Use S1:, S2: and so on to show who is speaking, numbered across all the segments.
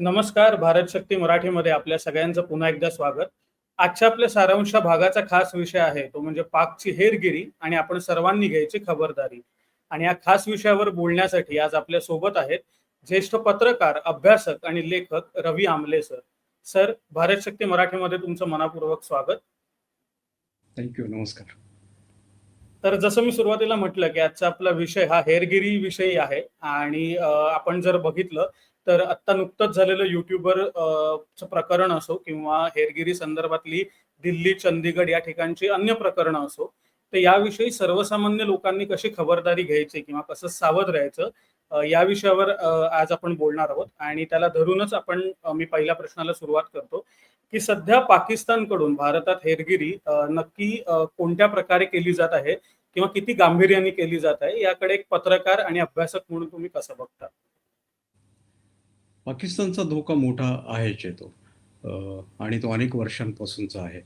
S1: नमस्कार भारत शक्ती मराठीमध्ये आपल्या सगळ्यांचं पुन्हा एकदा स्वागत. आजच्या आपल्या सारांश भागाचा खास विषय आहे तो म्हणजे पाकची हेरगिरी आणि आपण सर्वांनी घ्यायची खबरदारी. आणि या खास विषयावर बोलण्यासाठी आज आपल्यासोबत आहेत ज्येष्ठ पत्रकार अभ्यासक आणि लेखक रवी आमले सर. सर भारत शक्ती मराठीमध्ये तुमचं मनापूर्वक स्वागत.
S2: थँक्यू नमस्कार.
S1: तर जसं मी सुरुवातीला म्हटलं की आजचा आपला विषय हा हेरगिरी विषयी आहे आणि आपण जर बघितलं तर आत्ता नुकतंच झालेलं युट्यूबर चं प्रकरण असो किंवा हेरगिरी संदर्भातली दिल्ली चंदीगड या ठिकाणची अन्य प्रकरणं असो तर याविषयी सर्वसामान्य लोकांनी कशी खबरदारी घ्यायची किंवा कसं सावध राहायचं या विषयावर आज आपण बोलणार आहोत. आणि त्याला धरूनच आपण मी पहिल्या प्रश्नाला सुरुवात करतो की सध्या पाकिस्तानकडून भारतात हेरगिरी नक्की कोणत्या प्रकारे केली जात आहे किंवा किती गांभीर्याने केली जात आहे याकडे एक पत्रकार आणि अभ्यासक म्हणून तुम्ही कसं बघता?
S2: पाकिस्तानचा धोका मोठा आहेच येतो तो. आणि तो अनेक वर्षांपासूनचा आहे.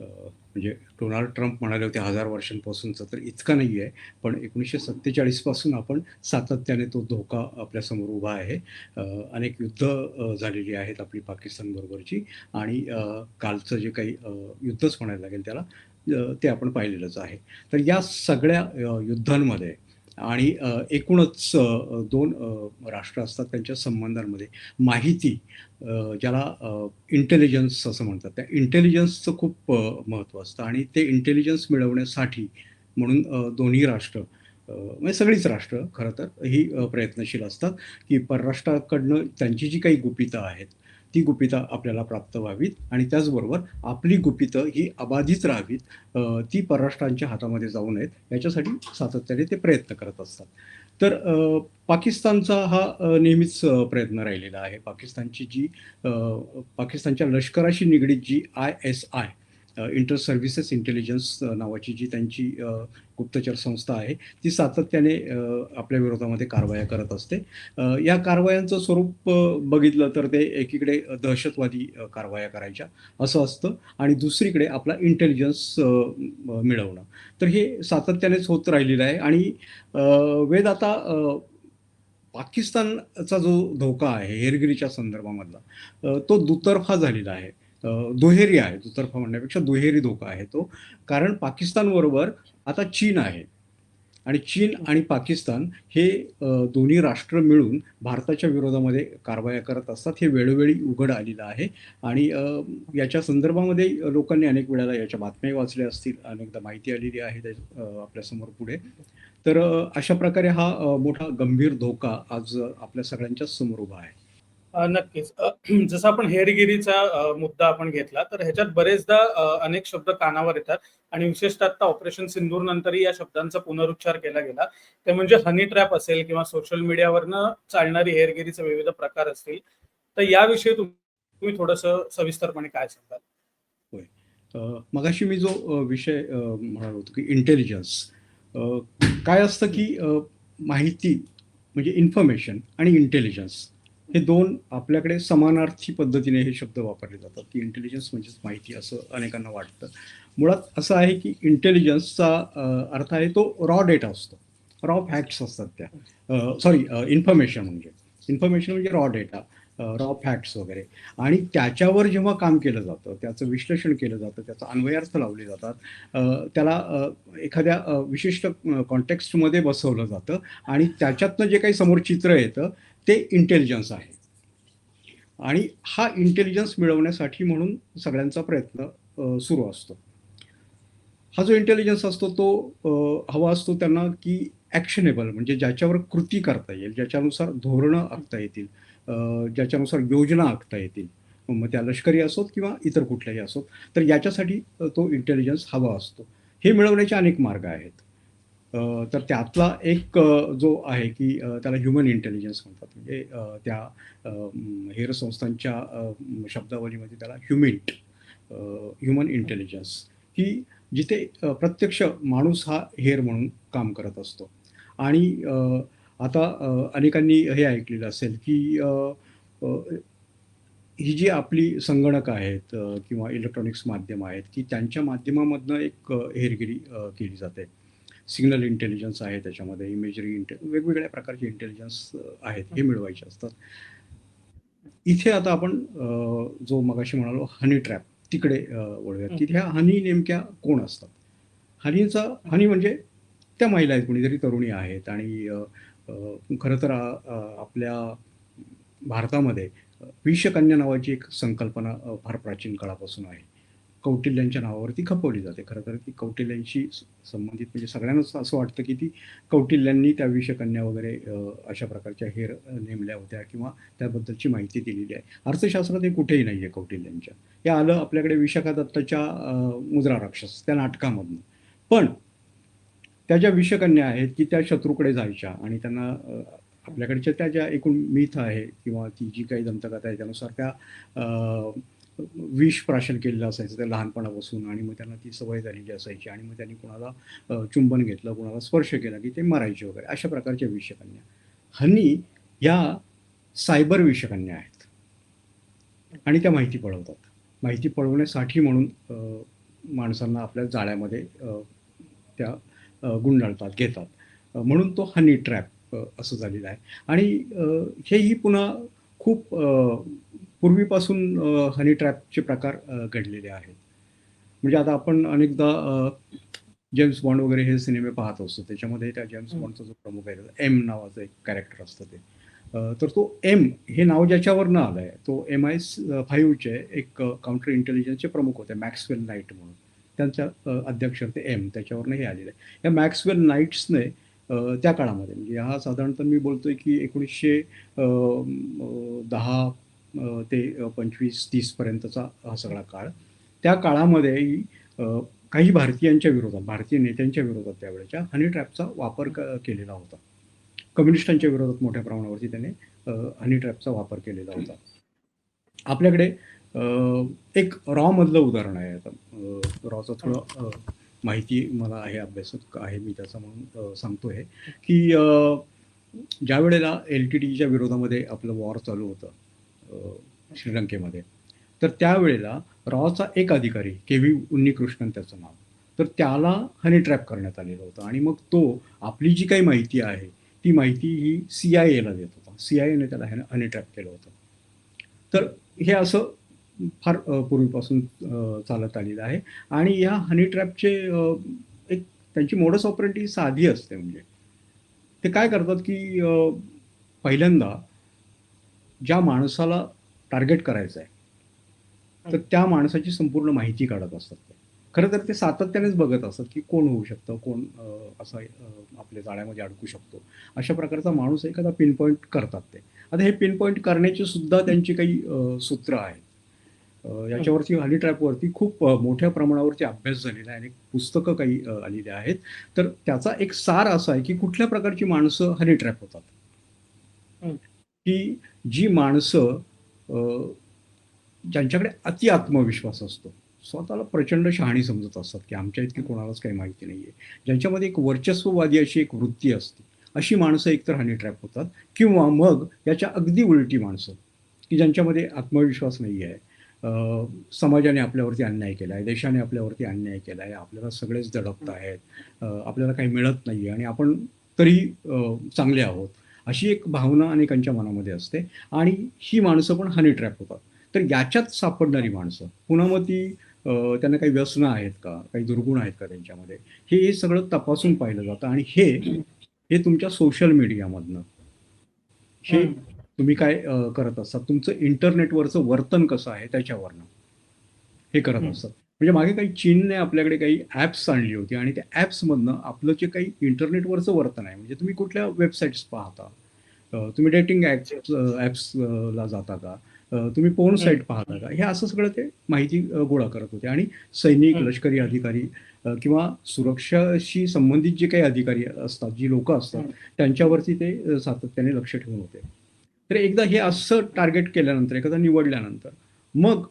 S2: म्हणजे डोनाल्ड ट्रम्प म्हणाले होते हजार वर्षांपासूनचा तर इतका नाही आहे पण एकोणीसशे सत्तेचाळीसपासून आपण सातत्याने तो धोका आपल्यासमोर उभा आहे. अनेक युद्ध झालेली आहेत आपली पाकिस्तानबरोबरची आणि कालचं जे काही युद्धच म्हणायला लागेल त्याला ते आपण पाहिलेलंच आहे. तर या सगळ्या युद्धांमध्ये आणि एकूणच दोन राष्ट्र असतात त्यांच्या संबंधांमध्ये. माहिती ज्याला इंटेलिजन्स असं म्हणतात. त्या इंटेलिजन्सचं खूप महत्त्व असतं आणि ते इंटेलिजन्स मिळवण्यासाठी म्हणून दोन्ही राष्ट्र म्हणजे सगळीच राष्ट्र खरं तर ही प्रयत्नशील असतात की परराष्ट्राकडनं त्यांची जी काही गुपितं आहेत ती गुपितं आपल्याला प्राप्त व्हावीत आणि त्याचबरोबर आपली गुपितं ही अबाधित राहावीत ती परराष्ट्रांच्या हातामध्ये जाऊ नयेत याच्यासाठी सातत्याने ते प्रयत्न करत असतात. तर पाकिस्तानचा हा नेहमीच प्रयत्न राहिलेला आहे. पाकिस्तानची जी पाकिस्तानच्या लष्कराशी निगडीत जी I S I inter services intelligence नावाची जी त्यांची गुप्तचर संस्था आहे ती सातत्याने आपल्या विरोधामध्ये कारवाया करत असते. या कारवायांचं स्वरूप बघितलं तर ते एकीकडे दहशतवादी कारवाया करायच्या असं असतं. आणि दुसरीकडे आपला इंटेलिजन्स मिळवणं. तर हे सातत्यानेच होत राहिलेलं आहे. आणि वेद आता पाकिस्तानचा जो धोका आहे हेरगिरीच्या संदर्भामधला तो दुतर्फा झालेला आहे. दुहेरी आहे दुतर्फा म्हणण्यापेक्षा दुहेरी धोका आहे तो. कारण पाकिस्तानबरोबर आता चीन आहे. आणि चीन आणि पाकिस्तान हे दोन्ही राष्ट्र मिळून भारताच्या विरोधामध्ये कारवाया करत असतात. हे वेळोवेळी उघड आलेलं आहे. आणि याच्या संदर्भामध्ये लोकांनी अनेक वेळेला याच्या बातम्याही वाचल्या असतील. अनेकदा माहिती आलेली आहे आपल्यासमोर पुढे. तर अशा प्रकारे हा मोठा गंभीर धोका आज आपल्या सगळ्यांच्याच समोर उभा आहे.
S1: नक्कीच. जसं आपण हेरगिरीचा मुद्दा आपण घेतला तर ह्याच्यात बरेचदा अनेक शब्द कानावर येतात आणि विशेषतः आता ऑपरेशन सिंदूर नंतरही या शब्दांचा पुनरुच्चार केला गेला. ते म्हणजे हनी ट्रॅप असेल किंवा सोशल मीडियावरनं चालणारी हेरगिरीचे विविध प्रकार असतील तर याविषयी तुम्ही थोडस सविस्तरपणे काय सांगाल?
S2: अ, मगाशी मी जो विषय अ, म्हणालो होतो की इंटेलिजन्स काय असतं की माहिती म्हणजे इन्फॉर्मेशन आणि इंटेलिजन्स हे दोन आपल्याकडे समानार्थी पद्धतीने हे शब्द वापरले जातात. की इंटेलिजन्स म्हणजेच माहिती असं अनेकांना वाटतं. मुळात असं आहे की इंटेलिजन्सचा अर्थ आहे तो रॉ डेटा असतो. रॉ फॅक्ट्स असतात त्या. सॉरी इन्फॉर्मेशन म्हणजे. इन्फॉर्मेशन म्हणजे रॉ डेटा रॉ फॅक्ट्स वगैरे. आणि त्याच्यावर जेव्हा काम केलं जातं त्याचं विश्लेषण केलं जातं त्याचा अन्वयार्थ लावले जातात त्याला एखाद्या विशिष्ट कॉन्टेक्स्टमध्ये बसवलं जातं आणि त्याच्यातनं जे काही समोर चित्र येतं ते इंटेलिजन्स आहे. आणि हा इंटेलिजन्स मिळवण्यासाठी म्हणून सगळ्यांचा प्रयत्न सुरू असतो. हा जो इंटेलिजन्स असतो तो हवा असतो त्यांना की ॲक्शनेबल म्हणजे ज्याच्यावर कृती करता येईल ज्याच्यानुसार धोरणं आखता येतील ज्याच्यानुसार योजना आखता येतील. मग त्या लष्करी असोत किंवा इतर कुठल्याही असोत तर याच्यासाठी तो इंटेलिजन्स हवा असतो. हे मिळवण्याचे अनेक मार्ग आहेत. तर त्यातला एक जो आहे की त्याला ह्युमन इंटेलिजन्स म्हणतात. म्हणजे त्या हेर संस्थांच्या शब्दावलीमध्ये त्याला ह्युमिंट ह्युमन इंटेलिजन्स की जिथे प्रत्यक्ष माणूस हा हेर म्हणून काम करत असतो. आणि आता अनेकांनी हे ऐकलेलं असेल की ही जी आपली संगणक आहेत किंवा इलेक्ट्रॉनिक्स माध्यम आहेत की त्यांच्या माध्यमामधनं एक हेरगिरी केली जाते. सिग्नल इंटेलिजन्स आहे त्याच्यामध्ये इमेजरी इंटे वेगवेगळ्या प्रकारचे इंटेलिजन्स आहेत हे मिळवायचे असतात. इथे आता आपण जो मगाशी म्हणालो हनी ट्रॅप तिकडे वळूयात.
S1: हं.
S2: की ह्या हनी नेमक्या कोण असतात? हनीचा हनी म्हणजे त्या महिला आहेत कोणीतरी तरुणी आहेत आणि खरं तर आपल्या भारतामध्ये विषकन्या नावाची एक संकल्पना फार प्राचीन काळापासून आहे. कौटिल्यांच्या नावावरती खपवली जाते. खरं तर ती कौटिल्यांशी संबंधित म्हणजे सगळ्यांनाच असं वाटतं की ती कौटिल्यांनी त्या विषकन्या वगैरे अशा प्रकारच्या हेर नेमल्या होत्या किंवा त्याबद्दलची माहिती दिलेली आहे. अर्थशास्त्रात हे कुठेही नाही आहे कौटिल्यांच्या. हे आलं आपल्याकडे विशाखा दत्ताच्या मुद्रा राक्षस त्या नाटकामधनं. पण त्या ज्या विषकन्या आहेत की त्या शत्रूकडे जायच्या आणि त्यांना आपल्याकडच्या त्या ज्या एकूण मिथ आहे किंवा ती जी काही दंतकथा आहे त्यानुसार त्या विष प्राशन केलेलं असायचं त्या लहानपणापासून आणि मग त्यांना ती सवय झालेली असायची आणि मग त्यांनी कुणाला चुंबन घेतलं कुणाला स्पर्श केला की ते मरायचे वगैरे अशा प्रकारच्या विषकन्या. हनी या सायबर विषकन्या आहेत. आणि त्या माहिती पळवतात. माहिती पळवण्यासाठी म्हणून माणसांना आपल्या जाळ्यामध्ये त्या गुंडाळतात घेतात. म्हणून तो हनी ट्रॅप असं झालेलं आहे. आणि हेही पुन्हा खूप पूर्वीपासून हनी ट्रॅपचे प्रकार घडलेले आहेत. म्हणजे आता आपण अनेकदा जेम्स बॉन्ड वगैरे हे सिनेमे पाहत असतो. त्याच्यामध्ये त्या जेम्स. बॉन्डचा जो प्रमुख आहे एम नावाचं एक कॅरेक्टर असतं ते. तर तो एम हे नाव ज्याच्यावरनं आलं आहे तो एम आय फाईव्हचे एक काउंटर इंटेलिजन्सचे प्रमुख होते मॅक्सवेल नाईट म्हणून. त्यांच्या अध्यक्ष ते एम त्याच्यावरनं हे आलेलं आहे. या मॅक्सवेल नाईट्सने त्या काळामध्ये म्हणजे हा साधारणतः मी बोलतोय की एकोणीसशे दहा ते पंचवीस तीसपर्यंतचा हा सगळा काळ. त्या काळामध्ये काही भारतीयांच्या विरोधात भारतीय नेत्यांच्या विरोधात त्यावेळेच्या हनी ट्रॅपचा वापर क- केलेला होता. कम्युनिस्टांच्या विरोधात मोठ्या प्रमाणावरती त्याने हनी ट्रॅपचा वापर केलेला होता. आपल्याकडे एक रॉ मधलं उदाहरण आहे आता. रॉचं थोडं माहिती मला आहे अभ्यासक आहे मी त्याचं म्हणून सांगतो आहे की ज्या वेळेला एल टी डीच्या विरोधामध्ये आपलं वॉर चालू होतं श्रीलंकेमध्ये. तर त्यावेळेला रॉचा एक अधिकारी के व्ही उन्नीकृष्णन त्याचं नाव तर त्याला हनी ट्रॅप करण्यात आलेलं होतं. आणि मग तो आपली जी काही माहिती आहे ती माहिती ही सी आय एला देत होता. सी आय एने त्याला हनी ट्रॅप केलं होतं. तर हे असं फार पूर्वीपासून चालत आलेलं आहे. आणि या हनी ट्रॅपचे एक त्यांची मोडस ऑपरेटी साधी असते म्हणजे. ते काय करतात की पहिल्यांदा ज्या माणसाला टार्गेट करायचं आहे तर त्या माणसाची संपूर्ण माहिती काढत असतात ते. खरं तर ते सातत्यानेच बघत असतात की कोण होऊ शकतं कोण असं आपल्या जाळ्यामध्ये अडकू शकतो. अशा प्रकारचा माणूस एखादा पिन पॉईंट करतात ते. आता हे पिन पॉईंट करण्याची सुद्धा त्यांची काही सूत्र आहेत. याच्यावरती हनी ट्रॅपवरती खूप मोठ्या प्रमाणावरती अभ्यास झालेला आहे आणि पुस्तकं काही आलेली आहेत. तर त्याचा एक सार असा आहे की कुठल्या प्रकारची माणसं हनी ट्रॅप होतात. की जी माणसं ज्यांच्याकडे अति आत्मविश्वास असतो स्वतःला प्रचंड शहाणी समजत असतात की आमच्या इतकी कोणालाच काही माहिती नाही आहे ज्यांच्यामध्ये एक वर्चस्ववादी अशी एक वृत्ती असते अशी माणसं एकतर हनी ट्रॅप होतात किंवा मग याच्या अगदी उलटी माणसं की ज्यांच्यामध्ये आत्मविश्वास नाही आहे समाजाने आपल्यावरती अन्याय केला आहे देशाने आपल्यावरती अन्याय केला आहे आपल्याला सगळेच दडपत आहेत आपल्याला काही मिळत नाही आहे आणि आपण तरी चांगले आहोत. अशी एक भावना अनेकांच्या मनामध्ये असते. आणि ही माणसं पण हनी ट्रॅप होतात. तर याच्यात सापडणारी माणसं पुन्हा मग ती त्यांना काही व्यसनं आहेत का? काही दुर्गुण आहेत का त्यांच्यामध्ये? हे हे सगळं तपासून पाहिलं जातं. आणि हे हे तुमच्या सोशल मीडियामधनं हे
S1: हं.
S2: तुम्ही काय करत असतात? तुमचं इंटरनेटवरचं वर्तन कसं आहे? त्याच्यावरनं. हे करत. असतात. म्हणजे मागे काही चीनने आपल्याकडे काही ॲप्स आणली होती आणि त्या ॲप्समधनं आपलं जे काही इंटरनेटवरचं वर्तन आहे म्हणजे तुम्ही कुठल्या वेबसाईट्स पाहता तुम्ही डेटिंग ॲप्स ॲप्सला जाता का तुम्ही पोर्न. साईट पाहता का हे असं सगळं ते माहिती गोळा करत होते आणि सैनिक. लष्करी अधिकारी किंवा सुरक्षाशी संबंधित जे काही अधिकारी असतात जी लोक असतात. त्यांच्यावरती ते सातत्याने लक्ष ठेवून होते तर एकदा हे असं टार्गेट केल्यानंतर एखादा निवडल्यानंतर मग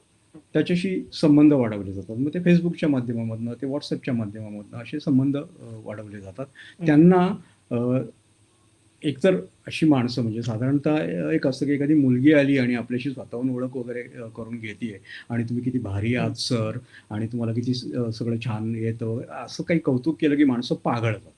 S2: त्याच्याशी संबंध वाढवले जातात. मग ते फेसबुकच्या माध्यमामधनं ते व्हॉट्सअपच्या माध्यमामधनं असे संबंध वाढवले जातात. त्यांना एकतर अशी माणसं म्हणजे साधारणतः एक असतं की एखादी मुलगी आली आणि आपल्याशी स्वतःहून ओळख वगैरे करून घेते आणि तुम्ही किती भारी आहात सर आणि तुम्हाला किती सगळं छान येतं असं काही कौतुक केलं की माणसं पागळतात.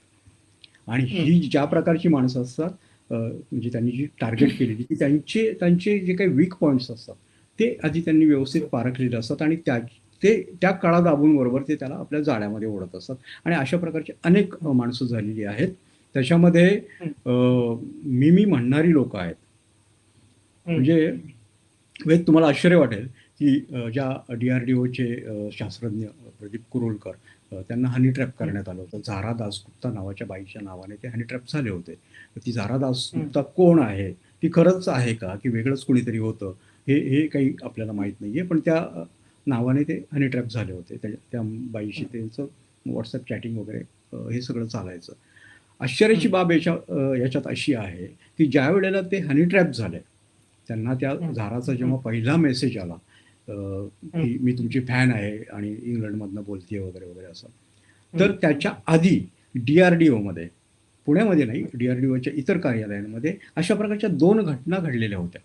S2: आणि ही. ज्या प्रकारची माणसं असतात म्हणजे त्यांनी जी टार्गेट केलेली की त्यांचे त्यांचे जे काही वीक पॉईंट्स असतात ते आधी त्यांनी व्यवस्थित पारखलेले असतात आणि त्या ते त्या काळा दाबून बरोबर ते त्याला आपल्या जाळ्यामध्ये ओढत असतात. आणि अशा प्रकारचे अनेक माणसं झालेली आहेत. त्याच्यामध्ये अ, मिमी म्हणणारी लोक आहेत. म्हणजे वेद तुम्हाला आश्चर्य वाटेल की ज्या डी आर डी ओचे शास्त्रज्ञ प्रदीप कुरुलकर त्यांना हनी ट्रॅप करण्यात आलं होतं. झारा दासगुप्ता नावाच्या बाईच्या नावाने ते हनी ट्रॅप झाले होते. ती झारा दासगुप्ता कोण आहे? ती खरंच आहे का? की वेगळंच कोणीतरी होतं? हे हे काही आपल्याला माहीत नाही आहे पण त्या नावाने ते हनी ट्रॅप झाले होते. त्या त्या बाईशी त्यांचं व्हॉट्सअप चॅटिंग वगैरे हे सगळं चालायचं. आश्चर्याची बाब याच्या याच्यात अशी आहे की ज्या वेळेला ते हनी ट्रॅप झाले त्यांना त्या. झाराचा जेव्हा पहिला मेसेज आला की मी तुमची फॅन आहे आणि इंग्लंडमधनं बोलतेय वगैरे वगैरे असं तर त्याच्या आधी डी आर डी ओमध्ये पुण्यामध्ये नाही डी आर डी ओच्या इतर कार्यालयांमध्ये अशा प्रकारच्या दोन घटना घडलेल्या होत्या.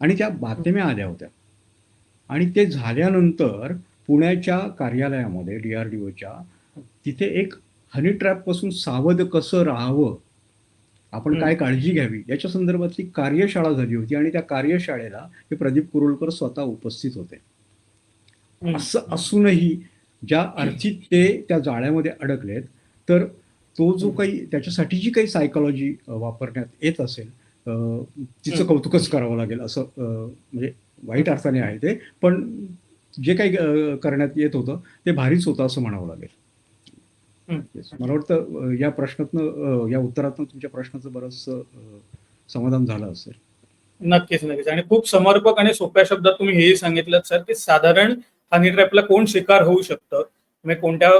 S2: आणि त्या बातम्या आल्या होत्या. आणि ते झाल्यानंतर पुण्याच्या कार्यालयामध्ये डी आर डी ओच्या तिथे एक हनी ट्रॅपपासून सावध कसं राहावं? आपण. काय काळजी घ्यावी? याच्या संदर्भातली कार्यशाळा झाली होती आणि त्या कार्यशाळेला हे प्रदीप कुरुलकर स्वतः उपस्थित होते. असं असूनही ज्या अर्थी ते त्या जाळ्यामध्ये अडकलेत तर तो जो काही त्याच्यासाठी जी काही सायकॉलॉजी वापरण्यात येत असेल तिचं
S1: हं.
S2: कौतुकच करावं लागेल असं म्हणजे वाईट अर्थाने आहे ते पण जे काही करण्यात येत होतं ते भारीच होतं असं म्हणावं लागेल.
S1: हं.
S2: मला वाटतं या प्रश्नातनं या उत्तरातनं तुमच्या प्रश्नाचं बरंचसं अ, समाधान झालं असेल.
S1: नक्कीच नक्कीच. आणि खूप समर्पक आणि सोप्या शब्दात तुम्ही हेही सांगितलं सर की साधारण हनी ट्रॅपला कोण शिकार होऊ शकतं? म्हणजे कोणत्या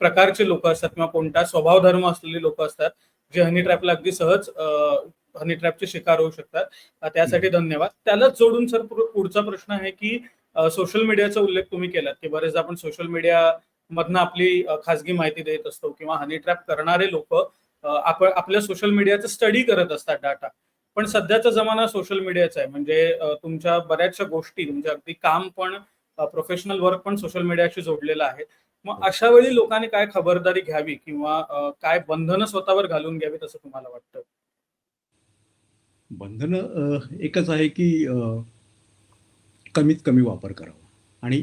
S1: प्रकारचे लोक असतात किंवा कोणता स्वभाव धर्म असलेले लोक असतात जे हनी ट्रॅपला अगदी सहज हनी ट्रॅपचे शिकार होऊ शकतात. त्यासाठी धन्यवाद. त्यालाच जोडून सर पुढ- पुढचा प्रश्न आहे की सोशल मीडियाचा उल्लेख तुम्ही केलात की बरेचदा आपण सोशल मीडिया मधनं आपली अ, खाजगी माहिती देत असतो किंवा हनी ट्रॅप करणारे लोक आपण आपल्या सोशल मीडियाचा स्टडी करत असतात डाटा पण सध्याचा जमाना सोशल मीडियाचा आहे. म्हणजे तुमच्या बऱ्याचशा गोष्टी तुमचे अगदी काम पण प्रोफेशनल वर्क पण सोशल मीडियाशी जोडलेलं आहे. मग अशा वेळी लोकांनी काय खबरदारी घ्यावी किंवा काय बंधनं स्वतःवर घालून घ्यावीत असं तुम्हाला वाटतं?
S2: बंधनं एकच आहे की कमीत कमी वापर करावा आणि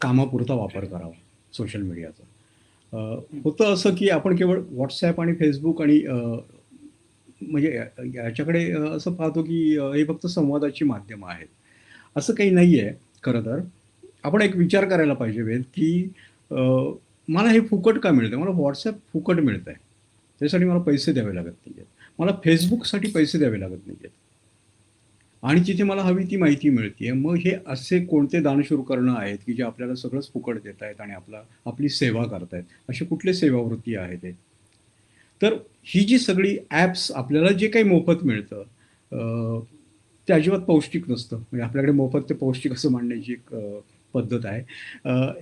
S2: कामापुरता वापर करावा सोशल मीडियाचा. होतं असं की आपण केवळ व्हॉट्सॲप आणि फेसबुक आणि म्हणजे याच्याकडे असं पाहतो की हे फक्त संवादाची माध्यमं आहेत. असं काही नाही आहे खरं तर. आपण एक विचार करायला पाहिजे वेद की मला हे फुकट का मिळतं मला व्हॉट्सॲप फुकट मिळतं आहे त्यासाठी मला पैसे द्यावे लागत नाही आहेत मला फेसबुकसाठी पैसे द्यावे लागत नाही आहेत आणि तिथे मला हवी ती माहिती मिळते मग हे असे कोणते दानशूर करणं आहेत की जे आपल्याला सगळंच फुकट देत आहेत आणि आपला आपली सेवा करतायत? असे कुठले सेवावृत्ती आहेत ते तर ही जी सगळी ॲप्स आपल्याला जे काही मोफत मिळतं ते अजिबात पौष्टिक नसतं. म्हणजे आपल्याकडे मोफत ते पौष्टिक असं मांडण्याची एक पद्धत आहे.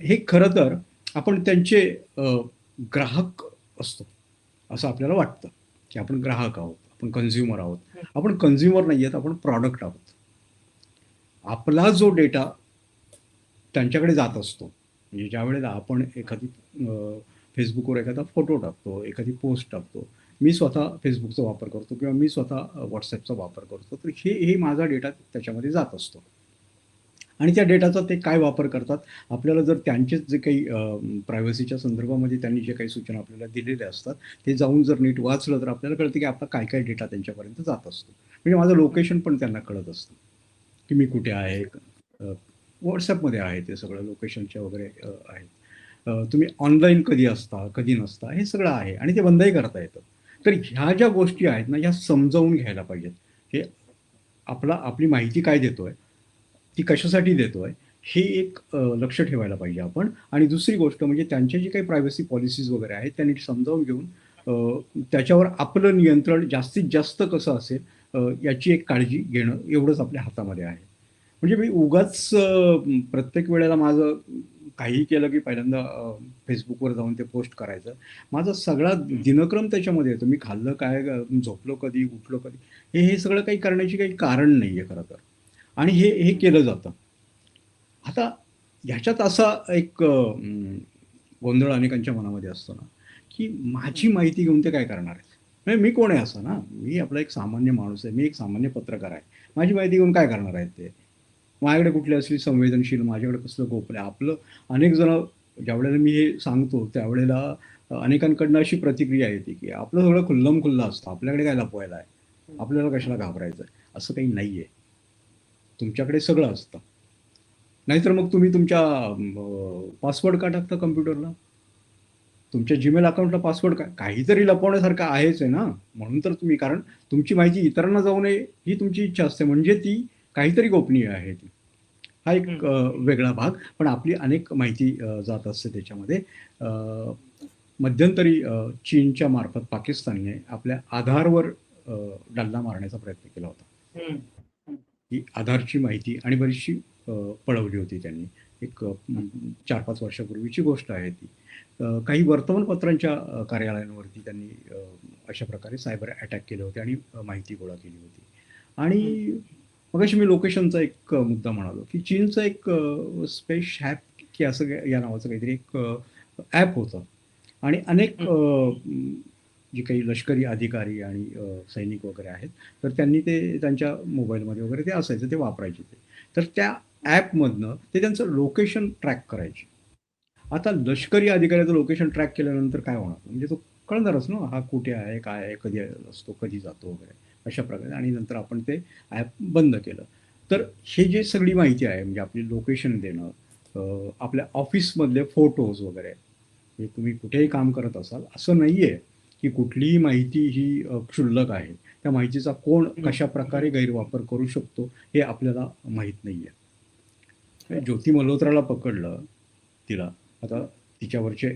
S2: हे खरं तर आपण त्यांचे ग्राहक असतो असं आपल्याला वाटतं. की आपण ग्राहक आहोत आपण कन्झ्युमर आहोत. आपण कन्झ्युमर नाही आहेत आपण प्रॉडक्ट आहोत. आपला जो डेटा त्यांच्याकडे जात असतो म्हणजे ज्या वेळेला आपण एखादी फेसबुकवर एखादा फोटो टाकतो एखादी पोस्ट टाकतो मी स्वतः फेसबुकचा वापर करतो किंवा मी स्वतः व्हॉट्सॲपचा वापर करतो तर हे हे माझा डेटा त्याच्यामध्ये जात असतो. आणि त्या डेटाचा ते काय वापर करतात? आपल्याला जर त्यांचेच जे काही प्रायव्हसीच्या संदर्भामध्ये त्यांनी जे काही सूचना आपल्याला दिलेल्या असतात ते जाऊन जर नीट वाचलं तर आपल्याला कळतं की आपला काय काय डेटा त्यांच्यापर्यंत जात असतो. म्हणजे माझं लोकेशन पण त्यांना कळत असतं. की मी कुठे आहे? व्हॉट्सॲपमध्ये आहे ते सगळं लोकेशनच्या वगैरे आहेत. तुम्ही ऑनलाईन कधी असता कधी नसता हे सगळं आहे आणि ते बंदही करता येतं. तर ह्या ज्या गोष्टी आहेत ना ह्या समजावून घ्यायला पाहिजेत. हे आपला आपली माहिती काय देतोय? ती कशासाठी देतोय हे एक लक्ष ठेवायला पाहिजे आपण. आणि दुसरी गोष्ट म्हणजे त्यांच्या जी काही प्रायव्हसी पॉलिसीज वगैरे आहेत त्यांनी समजावून घेऊन त्याच्यावर आपलं नियंत्रण जास्तीत जास्त कसं असेल याची एक काळजी घेणं एवढंच आपल्या हातामध्ये आहे. म्हणजे मी उगाच प्रत्येक वेळेला माझं काही केलं की पहिल्यांदा फेसबुकवर जाऊन ते पोस्ट करायचं. माझा सगळा दिनक्रम त्याच्यामध्ये येतो. मी खाल्लं काय झोपलो कधी उठलो कधी हे हे सगळं काही करण्याची काही कारण नाही आहे खरं तर. आणि हे हे केलं जातं. आता ह्याच्यात असा एक गोंधळ अनेकांच्या मनामध्ये असतो ना की माझी माहिती घेऊन ते काय करणार आहेत? म्हणजे मी कोण आहे असं ना? मी आपला एक सामान्य माणूस आहे मी एक सामान्य पत्रकार आहे. माझी माहिती घेऊन काय करणार आहेत ते? माझ्याकडे कुठली असली संवेदनशील माझ्याकडे कसलं गोपन आहे आपलं अनेक जण ज्यावेळेला मी हे सांगतो त्यावेळेला अनेकांकडनं अशी प्रतिक्रिया येते की आपलं सगळं खुल्लम खुल्लं असतं. आपल्याकडे काय लपवायला आहे? आपल्याला कशाला घाबरायचं आहे? असं काही नाही आहे तुमच्याकडे सगळं असतं. नाहीतर मग तुम्ही तुमच्या पासवर्ड का टाकता कम्प्युटरला तुमच्या जीमेल अकाउंटला पासवर्ड काय? काहीतरी लपवण्यासारखं आहेच आहे ना? म्हणून तर तुम्ही कारण तुमची माहिती इतरांना जाऊ नये ही तुमची इच्छा असते. म्हणजे ती काहीतरी गोपनीय आहे ती. हा एक वेगळा भाग. पण आपली अनेक माहिती जात असते त्याच्यामध्ये. मध्यंतरी चीनच्या मार्फत पाकिस्तानने आपल्या आधारवर डल्ला मारण्याचा प्रयत्न केला होता. ही आधारची माहिती आणि बरीचशी पळवली होती त्यांनी. एक चार पाच वर्षापूर्वीची गोष्ट आहे ती. काही वर्तमानपत्रांच्या कार्यालयांवरती त्यांनी अशा प्रकारे सायबर अटॅक केले होते आणि माहिती गोळा केली होती. आणि मगाशी मी लोकेशनचा एक मुद्दा म्हणालो की चीनचं एक स्पेस हॅप की असं या नावाचं काहीतरी एक ॲप होतं. आणि अनेक जे काही लष्करी अधिकारी आणि सैनिक वगैरे आहेत तर त्यांनी ते त्यांच्या मोबाईलमध्ये वगैरे ते असायचं ते वापरायचे ते. तर त्या ॲपमधनं ते त्यांचं लोकेशन ट्रॅक करायचे. आता लष्करी अधिकाऱ्याचं लोकेशन ट्रॅक केल्यानंतर काय होणार? म्हणजे तो कळणारच ना हा कुठे आहे काय आहे कधी असतो कधी जातो वगैरे अशा प्रकारे. आणि नंतर आपण ते ॲप बंद केलं. तर हे जे सगळी माहिती आहे म्हणजे आपली लोकेशन देणं आपल्या ऑफिसमधले फोटोज वगैरे म्हणजे तुम्ही कुठेही काम करत असाल असं नाही आहे की कुठलीही माहिती ही क्षुल्लक आहे. त्या माहितीचा कोण कशा प्रकारे गैरवापर करू शकतो हे आपल्याला माहीत नाही आहे ज्योती मल्होत्राला पकडलं तिला. आता तिच्यावरचे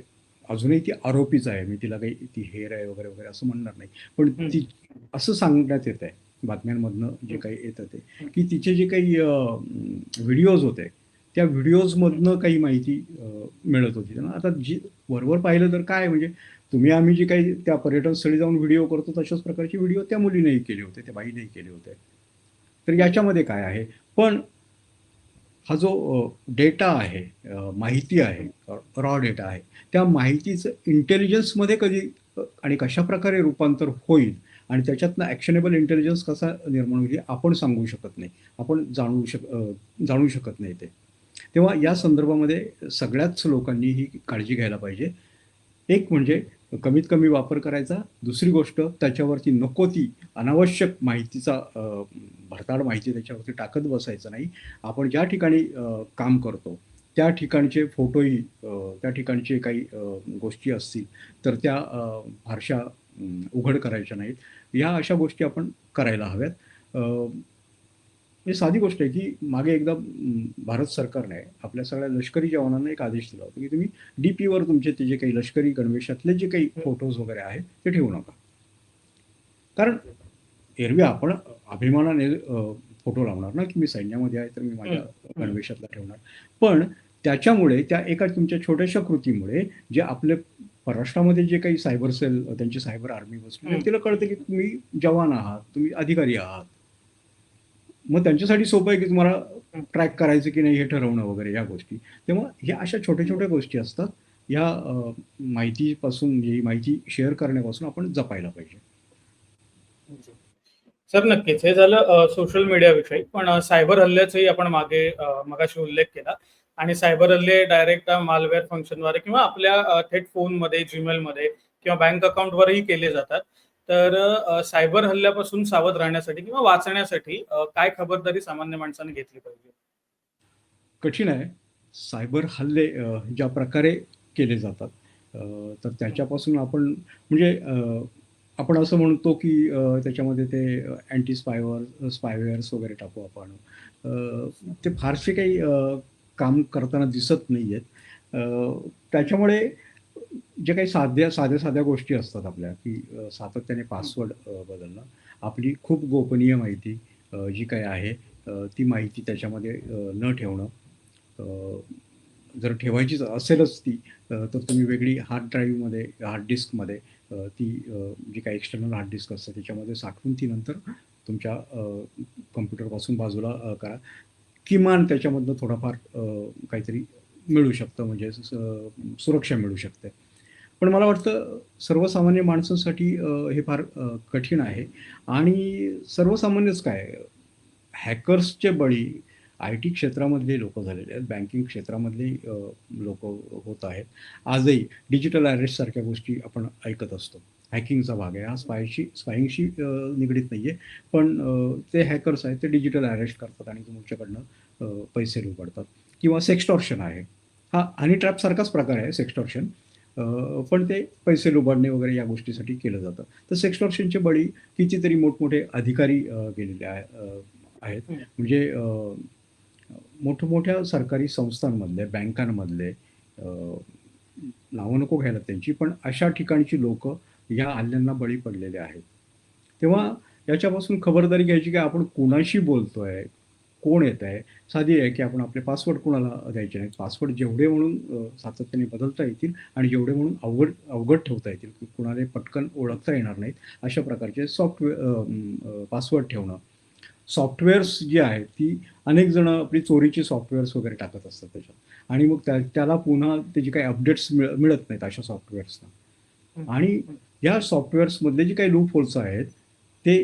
S2: अजूनही ती आरोपीच आहे. मी तिला काही ती हेर आहे वगैरे वगैरे असं म्हणणार नाही. पण ती असं सांगण्यात येत आहे बातम्यांमधनं जे काही येतं ते की तिचे जे काही व्हिडिओज होते त्या व्हिडिओजमधनं काही माहिती मिळत होती. ना आता जी वरवर पाहिलं तर काय म्हणजे तुम्ही आम्ही जे काही त्या पर्यटनस्थळी जाऊन व्हिडिओ करतो तशाच प्रकारचे व्हिडिओ त्या मुलीनेही केले होते त्या बाईनेही केले होते. तर याच्यामध्ये काय आहे? पण हा जो डेटा आहे माहिती आहे रॉ डेटा आहे त्या माहितीचं इंटेलिजन्समध्ये कधी आणि कशा प्रकारे रूपांतर होईल आणि त्याच्यातनं ॲक्शनेबल इंटेलिजन्स कसा निर्माण होईल आपण सांगू शकत नाही. आपण जाणू शक जाणू शकत नाही ते. तेव्हा या संदर्भामध्ये सगळ्याच लोकांनी ही काळजी घ्यायला पाहिजे. एक म्हणजे कमीत कमी वापर करायचा. दुसरी गोष्ट त्याच्यावरती नको ती अनावश्यक माहितीचा भरताड माहिती त्याच्यावरती टाकत बसायचं नाही. आपण ज्या ठिकाणी काम करतो त्या ठिकाणचे फोटोही त्या ठिकाणचे काही गोष्टी असतील तर त्या फारशा उघड करायच्या नाहीत. या अशा गोष्टी आपण करायला हव्यात. ही साधी गोष्ट आहे की मागे एकदा भारत सरकारने आपल्या सगळ्या लष्करी जवानांना एक आदेश दिला होता की तुम्ही डी पीवर तुमचे ते जे काही लष्करी गणवेशातले जे काही फोटोज वगैरे आहेत ते ठेवू नका कारण एरवी आपण अभिमानाने फोटो लावणार ना की मी सैन्यामध्ये आहे तर मी माझ्या. गणवेशातला ठेवणार पण त्याच्यामुळे त्या एका तुमच्या छोट्याशा कृतीमुळे जे आपले परराष्ट्रामध्ये जे काही सायबर सेल त्यांची सायबर आर्मी बसली. तिला कळतं की तुम्ही जवान आहात तुम्ही अधिकारी आहात मग त्यांच्यासाठी सोपं आहे की तुम्हाला ट्रॅक करायचं की नाही हे ठरवणं वगैरे या गोष्टी. तेव्हा ह्या अशा छोट्या छोट्या गोष्टी असतात. ह्या माहितीपासून ही माहिती शेअर करण्यापासून आपण जपायला पाहिजे.
S1: सर नक्कीच. हे झालं सोशल मीडिया विषयी. पण सायबर हल्ल्याचाही आपण मागे मगाशी उल्लेख केला. आणि सायबर हल्ले डायरेक्ट मालवेअर फंक्शनद्वारे किंवा आपल्या थेट फोनमध्ये जीमेलमध्ये किंवा बँक अकाउंटवरही केले जातात. तर सायबर हल्ल्यापासून सावध राहण्यासाठी किंवा वाचण्यासाठी काय खबरदारी सामान्य माणसाने घेतली पाहिजे?
S2: कठीण आहे. सायबर हल्ले ज्या प्रकारे केले जातात तर त्याच्यापासून आपण म्हणजे आपण असं म्हणतो की त्याच्यामध्ये ते अँटी स्पायवर स्पायवेअर्स वगैरे टाकू आपण. ते फारसे काही काम करताना दिसत नाही आहेत त्याच्यामुळे जे काही साध्या साध्या साध्या गोष्टी असतात आपल्या की सातत्याने पासवर्ड बदलणं. आपली खूप गोपनीय माहिती जी काही आहे ती माहिती त्याच्यामध्ये न ठेवणं. जर ठेवायचीच असेलच ती तर तुम्ही वेगळी हार्ड ड्राईव्हमध्ये हार्ड डिस्कमध्ये ती जी काही एक्सटर्नल हार्ड डिस्क असते त्याच्यामध्ये साठवून ती नंतर तुमच्या कम्प्युटरपासून बाजूला करा. किमान त्याच्यामधनं थोडाफार काहीतरी मिळू शकतं म्हणजे स- सुरक्षा मिळू शकते. पण मला वाटतं सर्वसामान्य माणसांसाठी हे फार कठीण आहे. आणि सर्वसामान्यच काय हॅकर्सचे बळी आय टी क्षेत्रामधले लोक झालेले आहेत बँकिंग क्षेत्रामधले लोक होत आहेत. आजही डिजिटल सारख्या गोष्टी आपण ऐकत असतो. हॅकिंगचा भाग आहे. हा स्पायशी स्पायिंगशी निगडीत नाही आहे पण ते हॅकर्स आहेत ते डिजिटल अरेस्ट करतात आणि तुमच्याकडनं पैसे लुबडतात किंवा सेक्स्टॉर्शन आहे. हा हनी ट्रॅपसारखाच प्रकार आहे सेक्स्टॉर्शन पण ते पैसे लुबाडणे वगैरे या गोष्टीसाठी केलं जातं. तर सेक्स्टॉर्शनचे बळी कितीतरी मोठमोठे अधिकारी गेलेले आहेत. म्हणजे मोठमोठ्या सरकारी संस्थांमधले बँकांमधले नावं नको घ्यायला त्यांची पण अशा ठिकाणची लोक या हल्ल्यांना बळी पडलेले आहेत. तेव्हा याच्यापासून खबरदारी घ्यायची की आपण कुणाशी बोलतोय? कोण येत आहे? साधी आहे की आपण आपले पासवर्ड कुणाला द्यायचे नाहीत? पासवर्ड जेवढे म्हणून सातत्याने बदलता येतील आणि जेवढे म्हणून अवघड अवघड ठेवता येतील. की कुणाला पटकन ओळखता येणार नाहीत. अशा प्रकारचे सॉफ्टवेअर पासवर्ड ठेवणं. सॉफ्टवेअर्स जी आहेत ती अनेक जण आपली चोरीची सॉफ्टवेअर्स वगैरे टाकत असतात त्याच्यात. आणि मग त्या त्याला पुन्हा त्याची काही अपडेट्स मिळ मिळत नाहीत अशा सॉफ्टवेअर्सना आणि या सॉफ्टवेअर्समधले जे काही लूप होल्स आहेत ते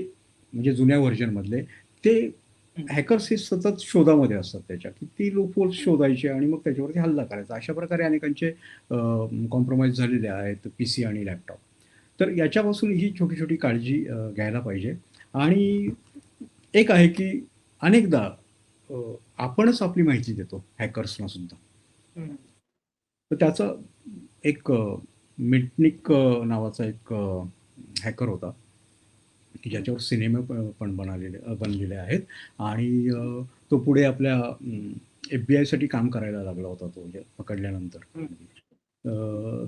S2: म्हणजे जुन्या व्हर्जनमधले ते हॅकर्स हे सतत शोधामध्ये असतात त्याच्या. की ती होल्स शोधायचे आणि मग त्याच्यावरती हल्ला करायचा. अशा प्रकारे अनेकांचे कॉम्प्रोमाइज झालेले आहेत पी सी आणि लॅपटॉप तर याच्यापासून ही छोटी छोटी काळजी घ्यायला पाहिजे. आणि एक आहे की अनेकदा आपणच आपली माहिती देतो हॅकर्सना सुद्धा. तर त्याचा एक मिटनिक नावाचा एक हॅकर होता. की ज्याच्यावर सिनेमे पण बनलेले बनलेले आहेत. आणि तो पुढे आपल्या एफ बी आयसाठी काम करायला लागला होता तो म्हणजे पकडल्यानंतर.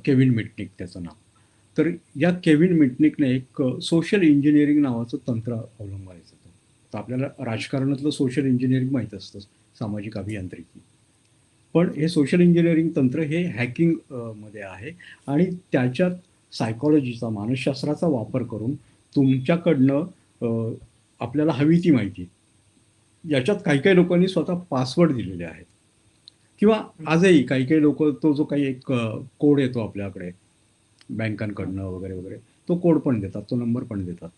S2: केविन मिटनिक त्याचं नाव. तर या केविन मिटनिकने एक सोशल इंजिनिअरिंग नावाचं तंत्र अवलंबायचं होतं. तर आपल्याला राजकारणातलं सोशल इंजिनिअरिंग माहीत असतं सामाजिक अभियांत्रिकी. पण हे सोशल इंजिनिअरिंग तंत्र हे हॅकिंगमध्ये आहे. आणि त्याच्यात सायकॉलॉजीचा मानसशास्त्राचा वापर करून तुमच्याकडनं आपल्याला हवी ती माहिती. याच्यात काही काही लोकांनी स्वतः पासवर्ड दिलेले आहेत. किंवा आजही काही काही लोक तो जो काही एक कोड येतो आपल्याकडे बँकांकडनं वगैरे वगैरे तो कोड पण देतात तो नंबर पण देतात.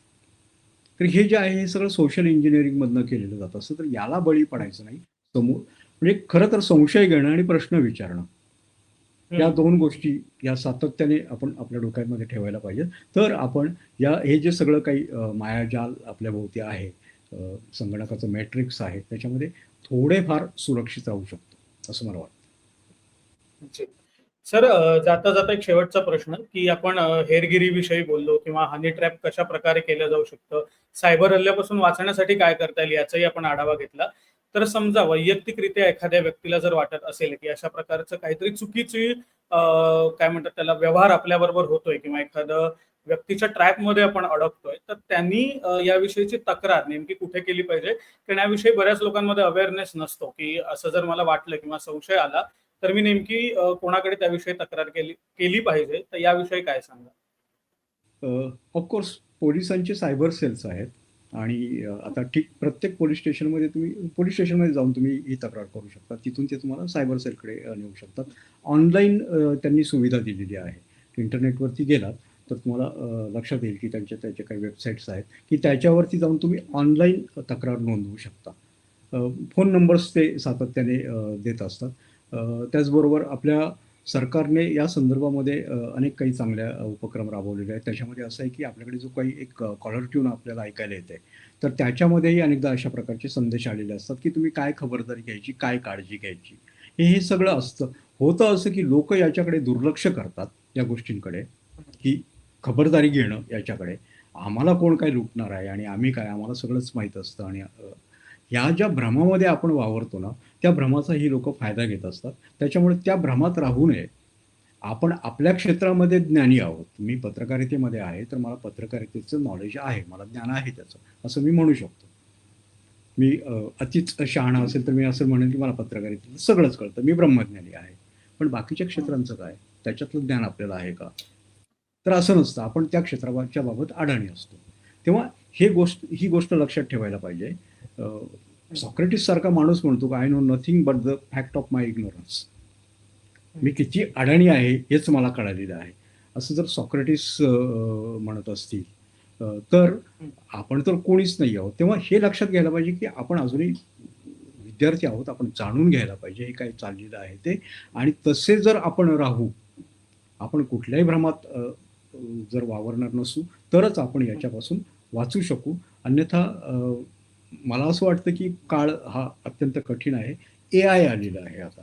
S2: तर हे जे आहे हे सगळं सोशल इंजिनिअरिंगमधनं केलेलं जातं. असं तर याला बळी पडायचं नाही. समोर म्हणजे खरं तर संशय घेणं आणि प्रश्न विचारणं. या. दोन गोष्टी या सातत्याने आपण आपल्या डोक्यामध्ये ठेवायला पाहिजेत तर आपण या हे जे सगळं काही मायाजाल आपल्या भोवती आहे संगणकाचं मॅट्रिक्स आहे त्याच्यामध्ये थोडेफार सुरक्षित राहू शकतो असं मला वाटतं.
S1: सर जाता जाता एक शेवटचा प्रश्न की आपण अ, हेरगिरीविषयी बोललो किंवा हनी ट्रॅप कशा प्रकारे केलं जाऊ शकतं सायबर हल्ल्यापासून वाचण्यासाठी काय करता येईल याचाही आपण आढावा घेतला तर समजा वैयक्तिकरित्या एखाद्या व्यक्तीला जर वाटत असेल की अशा प्रकारचं काहीतरी चुकीची काय म्हणतात त्याला व्यवहार आपल्याबरोबर होतोय किंवा एखादं व्यक्तीच्या ट्रॅपमध्ये आपण अडकतोय तर त्यांनी याविषयीची तक्रार नेमकी कुठे केली पाहिजे? कारण याविषयी बऱ्याच लोकांमध्ये अवेअरनेस नसतो की असं जर मला वाटलं किंवा संशय आला तर मी नेमकी कोणाकडे त्याविषयी तक्रार केली केली पाहिजे? तर याविषयी काय सांगा
S2: ऑफकोर्स पोलिसांचे सायबर सेल्स आहेत. आणि आता ठीक प्रत्येक पोलीस स्टेशनमध्ये तुम्ही पोलीस स्टेशनमध्ये जाऊन तुम्ही ही तक्रार करू शकता. तिथून ते तुम्हाला सायबर सेलकडे नेऊ शकतात. ऑनलाईन त्यांनी सुविधा दिलेली आहे. इंटरनेटवरती गेलात तर तुम्हाला लक्षात येईल की त्यांच्या त्याच्या काही वेबसाईट्स आहेत की त्याच्यावरती जाऊन तुम्ही ऑनलाईन तक्रार नोंदवू शकता. फोन नंबर्स ते सातत्याने देत असतात. त्याचबरोबर आपल्या सरकारने या संदर्भामध्ये अनेक काही चांगल्या उपक्रम राबवलेले आहेत. त्याच्यामध्ये असं आहे की आपल्याकडे जो काही एक कॉलर ट्यून आपल्याला ऐकायला येते तर त्याच्यामध्येही अनेकदा अशा प्रकारचे संदेश आलेले असतात की तुम्ही काय खबरदारी घ्यायची काय काळजी घ्यायची? हे हे सगळं असतं. होतं असं की लोक याच्याकडे दुर्लक्ष करतात या गोष्टींकडे की खबरदारी घेणं याच्याकडे. आम्हाला कोण काय लुटणार आहे आणि आम्ही काय? आम्हाला सगळंच माहीत असतं आणि ह्या ज्या भ्रमामध्ये आपण वावरतो ना त्या भ्रमाचा ही लोक फायदा घेत असतात. त्याच्यामुळे त्या भ्रमात राहू नये. आपण आपल्या क्षेत्रामध्ये ज्ञानी आहोत. मी पत्रकारितेमध्ये आहे तर मला पत्रकारितेचं नॉलेज आहे. मला ज्ञान आहे त्याचं असं मी म्हणू शकतो. मी अतिच शहाणा असेल तर मी असं म्हणेन की मला पत्रकारितेचं सगळंच कळतं. मी ब्रह्मज्ञानी आहे. पण बाकीच्या क्षेत्रांचं काय? त्याच्यातलं ज्ञान आपल्याला आहे का? तर असं नसतं. आपण त्या क्षेत्राच्या बाबत अडाणी असतो. तेव्हा हे गोष्ट ही गोष्ट लक्षात ठेवायला पाहिजे. सॉक्रेटिस सारखा माणूस म्हणतो की I know nothing but the fact of my ignorance मी किती अडाणी आहे हेच मला कळालेलं आहे. असं जर सॉक्रेटिस म्हणत असतील तर आपण तर कोणीच नाही आहोत. तेव्हा हे लक्षात घ्यायला पाहिजे की आपण अजूनही विद्यार्थी आहोत आपण जाणून घ्यायला पाहिजे हे काय चाललेलं आहे ते. आणि तसे जर आपण राहू आपण कुठल्याही भ्रमात जर वावरणार नसू तरच आपण याच्यापासून वाचू शकू. अन्यथा मला असं वाटतं की काळ हा अत्यंत कठीण आहे. ए आय आलेलं आहे आता.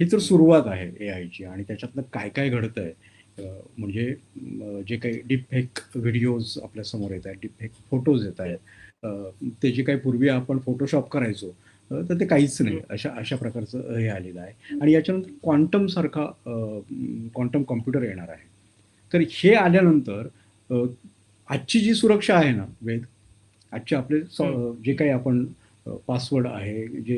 S2: ही तर सुरुवात आहे ए आयची आणि त्याच्यातनं काय काय घडतं आहे म्हणजे जे काही डिपफेक व्हिडिओज आपल्यासमोर येत आहेत डिपफेक फोटोज येत आहेत. ते जे काही पूर्वी आपण फोटोशॉप करायचो तर ते काहीच नाही. अशा अशा प्रकारचं हे आलेलं आहे. आणि याच्यानंतर क्वांटम सारखा क्वांटम कॉम्प्युटर येणार आहे. तर हे आल्यानंतर आजची जी सुरक्षा आहे ना वेद आजचे आपले. जे काही आपण पासवर्ड आहे जे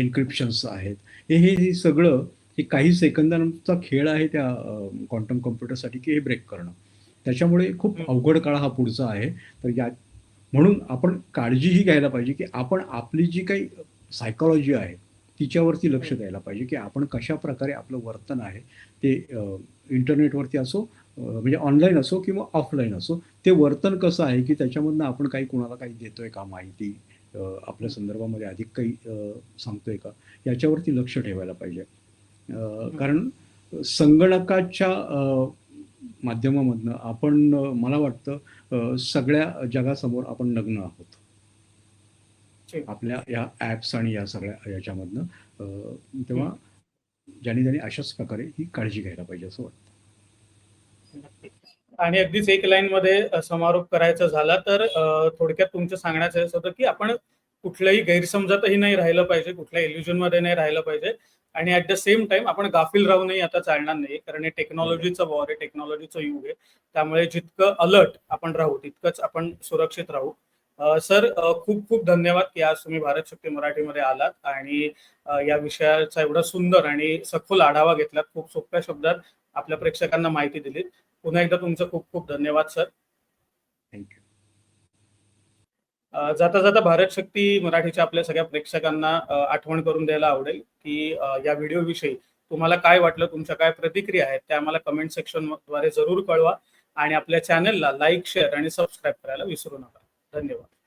S2: एन्क्रिप्शन्स आहेत हे हे सगळं हे काही सेकंदांचा खेळ आहे त्या क्वांटम कॉम्प्युटरसाठी की हे ब्रेक करणं त्याच्यामुळे खूप. अवघड काळ हा पुढचा आहे तर या म्हणून आपण काळजीही घ्यायला पाहिजे की आपण आपली जी काही सायकॉलॉजी आहे तिच्यावरती लक्ष द्यायला पाहिजे की आपण कशा प्रकारे आपलं वर्तन आहे ते इंटरनेटवरती असो म्हणजे ऑनलाईन असो किंवा ऑफलाईन असो ते वर्तन कसं आहे की त्याच्यामधनं आपण काही कुणाला काही देतोय का माहिती आपल्या संदर्भामध्ये अधिक काही सांगतोय का याच्यावरती लक्ष ठेवायला पाहिजे. कारण संगणकाच्या माध्यमामधनं आपण मला वाटतं सगळ्या जगासमोर आपण नग्न आहोत. आपल्या या ॲप्स आणि या सगळ्या याच्यामधनं तेव्हा ज्याने ज्याने अशाच प्रकारे ही काळजी घ्यायला पाहिजे असं वाटतं.
S1: आणि अगदीच एक लाईन मध्ये समारोप करायचा झाला तर थोडक्यात तुमचं सांगण्याचं असं होतं की आपण कुठल्याही गैरसमजातही नाही राहिलं पाहिजे कुठल्या इल्युजनमध्ये नाही राहिलं पाहिजे. आणि ऍट द सेम टाइम आपण गाफील राहूनही आता चालणार नाही कारण हे टेक्नॉलॉजीचं वॉर आहे टेक्नॉलॉजीचं युग आहे. त्यामुळे जितकं अलर्ट आपण राहू तितकंच आपण सुरक्षित राहू. सर खूप खूप धन्यवाद की आज तुम्ही भारत शक्ती मराठीमध्ये आलात आणि या विषयाचा एवढा सुंदर आणि सखोल आढावा घेतलात खूप सोप्या शब्दात आपल्या प्रेक्षकांना माहिती दिली पुन्हा एकदा तुमचं खूप खूप धन्यवाद सर.
S2: थँक्यू
S1: जाता जाता भारत शक्ती मराठीच्या आपल्या सगळ्या प्रेक्षकांना आठवण करून द्यायला आवडेल की या व्हिडिओविषयी तुम्हाला काय वाटलं तुमच्या काय प्रतिक्रिया आहेत त्या आम्हाला कमेंट सेक्शनद्वारे जरूर कळवा आणि आपल्या चॅनलला लाईक शेअर आणि सबस्क्राईब करायला विसरू नका. धन्यवाद